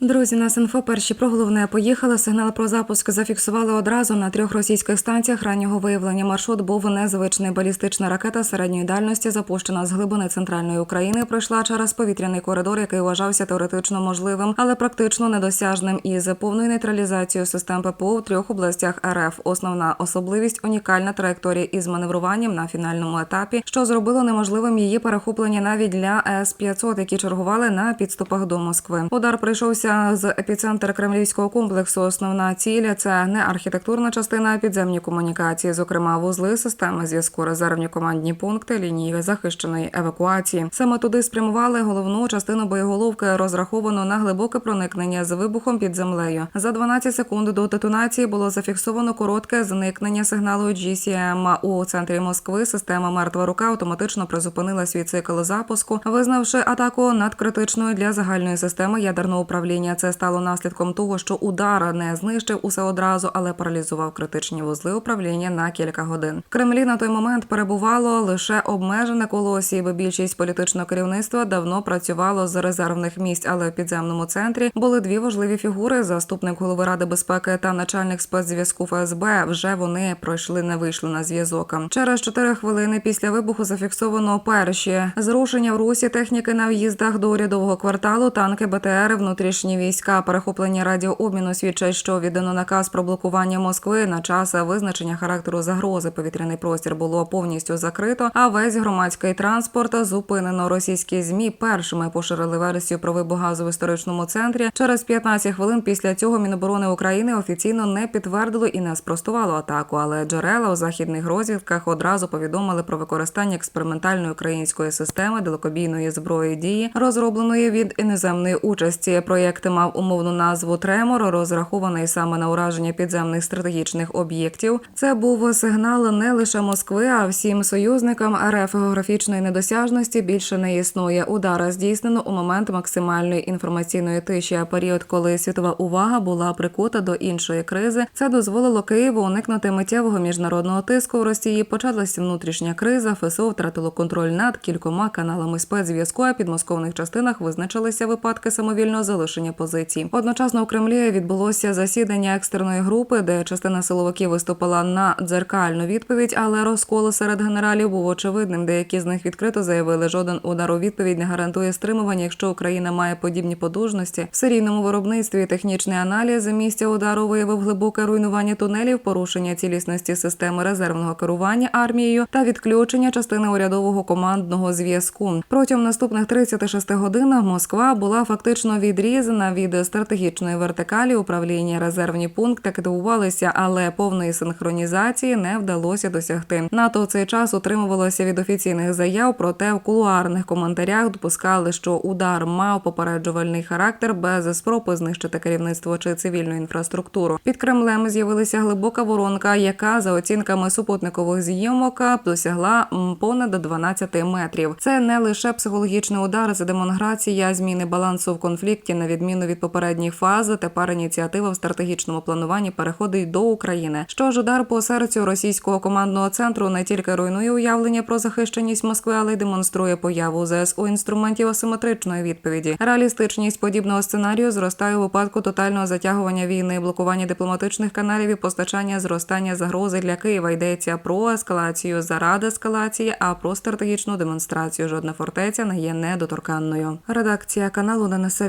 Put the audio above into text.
Друзі, нас інфо перші про головне поїхали. Сигнал про запуск зафіксували одразу на трьох російських станціях раннього виявлення. Маршрут був незвичний. Балістична ракета середньої дальності, запущена з глибини центральної України, пройшла через повітряний коридор, який вважався теоретично можливим, але практично недосяжним. Із повною нейтралізацією систем ППО в трьох областях РФ. Основна особливість унікальна траєкторія із маневруванням на фінальному етапі, що зробило неможливим її перехоплення навіть для С 500 які чергували на підступах до Москви. Удар прийшовся з епіцентр кремлівського комплексу. Основна ціль це не архітектурна частина, а підземні комунікації, зокрема вузли, системи зв'язку, резервні командні пункти, лінії захищеної евакуації. Саме туди спрямували головну частину боєголовки, розраховану на глибоке проникнення з вибухом під землею. За 12 секунд до детонації було зафіксовано коротке зникнення сигналу GCM. у центрі Москви. Система мертва рука автоматично призупинила свій цикл запуску, визнавши атаку надкритичною для загальної системи ядерного управління. Це стало наслідком того, що удар не знищив усе одразу, але паралізував критичні вузли управління на кілька годин. В Кремлі на той момент перебувало лише обмежене коло осіб. Більшість політичного керівництва давно працювало з резервних місць, але в підземному центрі були дві важливі фігури: заступник голови ради безпеки та начальник спецзв'язку ФСБ. Вже вони пройшли, не вийшли на зв'язок. Через чотири хвилини після вибуху зафіксовано перші зрушення в русі техніки на в'їздах до урядового кварталу, танки БТР, внутрішні війська, перехоплення радіообміну свідчать, що віддано наказ про блокування Москви на час визначення характеру загрози. Повітряний простір було повністю закрито, а весь громадський транспорт зупинено. Російські змі першими поширили версію про вибух газу в історичному центрі. Через 15 хвилин після цього Міноборони України офіційно не підтвердило і не спростувало атаку, але джерела у західних розвідках одразу повідомили про використання експериментальної української системи далекобійної зброї дії, розробленої від іноземної участі. Проєкт мав умовну назву Тремор, розрахований саме на ураження підземних стратегічних об'єктів. Це був сигнал не лише Москви, а всім союзникам РФ географічної недосяжності більше не існує. Удара здійснено у момент максимальної інформаційної тиші. А період, коли світова увага була прикута до іншої кризи, це дозволило Києву уникнути миттєвого міжнародного тиску. У Росії почалася внутрішня криза. ФСО втратило контроль над кількома каналами спецзв'язку. А підмосковних частинах визначилися випадки самовільного залишення позицій. Одночасно у Кремлі відбулося засідання екстреної групи, де частина силовиків виступила на дзеркальну відповідь, але розкол серед генералів був очевидним. Деякі з них відкрито заявили, жоден удар у відповідь не гарантує стримування, якщо Україна має подібні подужності. В серійному виробництві технічний аналіз місця удару виявив глибоке руйнування тунелів, порушення цілісності системи резервного керування армією та відключення частини урядового командного зв'язку. Протягом наступних 36 годин Москва була фактично відрізана від стратегічної вертикалі управління. Резервні пункти активувалися, але повної синхронізації не вдалося досягти. НАТО в цей час утримувалося від офіційних заяв, проте в кулуарних коментарях допускали, що удар мав попереджувальний характер без спроби знищити керівництво чи цивільну інфраструктуру. Під Кремлем з'явилася глибока воронка, яка за оцінками супутникових зйомок досягла понад 12 метрів. Це не лише психологічний удар, це демонграція зміни балансу в конфлікті, на відміну від попередніх фаз. Тепер ініціатива в стратегічному плануванні переходить до України. Що ж, удар по серцю російського командного центру не тільки руйнує уявлення про захищеність Москви, але й демонструє появу ЗСУ інструментів асиметричної відповіді. Реалістичність подібного сценарію зростає у випадку тотального затягування війни, блокування дипломатичних каналів і постачання зростання загрози для Києва. Йдеться про ескалацію заради ескалації, а про стратегічну демонстрацію. Жодна фортеця не є недоторканною. Редакція каналу не несе